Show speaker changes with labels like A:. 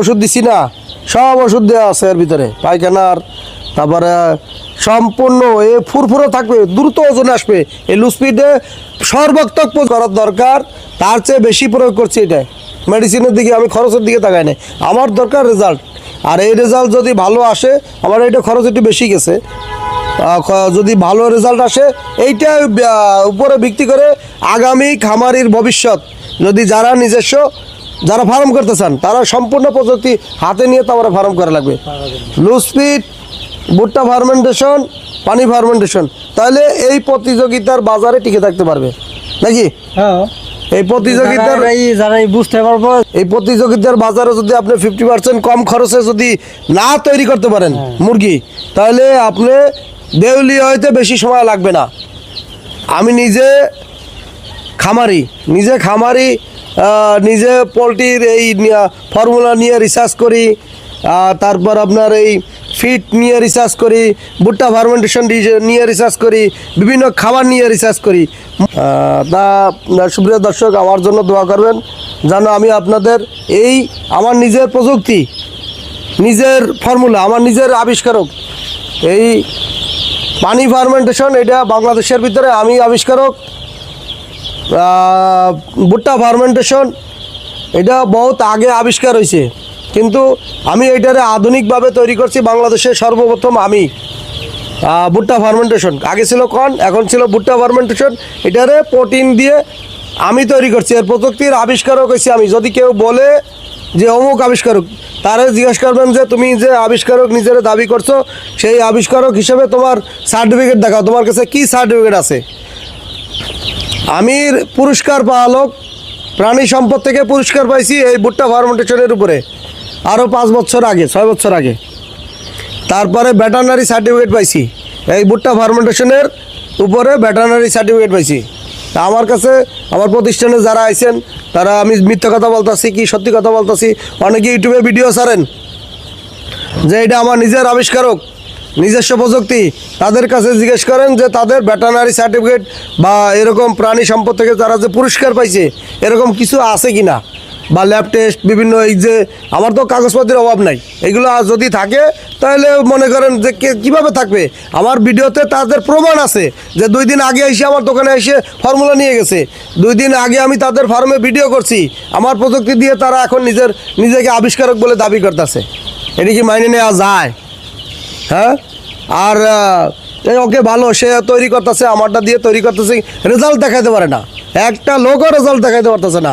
A: ওষুধ দিছি না, সব ওষুধ দেওয়া আছে এর ভিতরে, পায়খানার, তারপরে সম্পূর্ণ এ ফুরফুরে থাকবে, দ্রুত ওজন আসবে, এই লুসপিডে সর্বাত্মক করার দরকার, তার চেয়ে বেশি প্রয়োগ করছি এটা। মেডিসিনের দিকে আমি খরচের দিকে তাকাই না আমার দরকার রেজাল্ট আর এই রেজাল্ট যদি ভালো আসে, আমার এটা খরচ একটু বেশি গেছে যদি ভালো রেজাল্ট আসে, এইটা উপরে ভিত্তি করে আগামী খামারির ভবিষ্যৎ, যদি যারা নিজস্ব যারা ফার্ম করতে চান তারা সম্পূর্ণ প্রযুক্তি হাতে নিয়ে তারপরে ফার্ম করা লাগবে। লুসপিড ভুট্টা ফার্মেন্টেশন পানি ফার্মেন্টেশন তাহলে এই প্রতিযোগিতার বাজারে টিকে থাকতে পারবে। নাকি?
B: হ্যাঁ।
A: এই প্রতিযোগিতার
B: এই- বুঝতে পারব
A: এই প্রতিযোগিতার বাজারে যদি আপনি ফিফটি পার্সেন্ট কম খরচে যদি না তৈরি করতে পারেন মুরগি তাহলে আপনি দেউলি হইতে বেশি সময় লাগবে না। আমি নিজে খামারি নিজে খামারি নিজে পোলট্রির এই ফর্মুলা নিয়ে রিসার্চ করি তারপর আপনার এই ফিট নিয়ে রিসার্চ করি, ভুট্টা ফার্মেন্টেশন নিয়ে রিসার্চ করি, বিভিন্ন খাবার নিয়ে রিসার্চ করি। তা সুপ্রিয় দর্শক, আমার জন্য দোয়া করবেন যেন আমি আপনাদের এই আমার নিজের প্রযুক্তি, নিজের ফর্মুলা আমার নিজের আবিষ্কারক, এই পানি ফার্মেন্টেশন এটা বাংলাদেশের ভিতরে আমি আবিষ্কারক ভুট্টা ফার্মেন্টেশন এটা বহুত আগে আবিষ্কার হয়েছে কিন্তু আমি এটারে আধুনিকভাবে তৈরি করছি, বাংলাদেশের সর্বপ্রথম আমি। ভুট্টা ফার্মেন্টেশন আগে ছিল কন এখন ছিল ভুট্টা ফার্মেন্টেশন এটারে প্রোটিন দিয়ে আমি তৈরি করছি। এর প্রযুক্তির আবিষ্কারক হয়েছি আমি। যদি কেউ বলে যে অমুক আবিষ্কারক, তারে জিজ্ঞেস করবেন যে, তুমি যে আবিষ্কারক নিজের দাবি করছ, সেই আবিষ্কারক হিসেবে তোমার সার্টিফিকেট দেখাও। তোমার কাছে কি সার্টিফিকেট আছে? আমি পুরস্কার পাওয়া লোক, প্রাণী সম্পদ থেকে পুরস্কার পাইছি এই ভুট্টা ফার্মেন্টেশনের উপরে। আরও পাঁচ বছর আগে, ছয় বছর আগে। তারপরে ভেটারনারি সার্টিফিকেট পাইছি। এই ভুট্টা ফার্মেন্টেশনের উপরে ভেটারনারি সার্টিফিকেট পাইছি। তা আমার কাছে, আমার প্রতিষ্ঠানে যারা আইছেন, তারা আমি মিথ্যা কথা বলতেছি কি সত্যি কথা বলতেছি, অনেকে ইউটিউবে ভিডিও ছাড়েন। যে এটা আমার নিজের আবিষ্কারক নিজস্ব প্রযুক্তি, তাদের কাছে জিজ্ঞেস করেন যে তাদের ভেটানারি সার্টিফিকেট বা এরকম প্রাণী সম্পদ থেকে তারা যে পুরস্কার পাইছে, এরকম কিছু আছে কি না বা ল্যাব টেস্ট বিভিন্ন এই যে, আমার তো কাগজপত্রের অভাব নাই। এগুলো যদি থাকে, তাহলে মনে করেন যে কীভাবে থাকবে? আমার ভিডিওতে তাদের প্রমাণ আছে যে দুই দিন আগে এসে আমার দোকানে এসে ফর্মুলা নিয়ে গেছে। দুই দিন আগে আমি তাদের ফার্মে ভিডিও করছি। আমার প্রযুক্তি দিয়ে তারা এখন নিজের, নিজেকে আবিষ্কারক বলে দাবি করতেছে। এটি কি মাইনে নেওয়া যায়? হ্যাঁ? আর ওকে ভালো, সে তৈরি করতেছে, আমারটা দিয়ে তৈরি করতেছে রেজাল্ট দেখাতে পারে না। একটা লোকও রেজাল্ট দেখাতে পারতেছে না।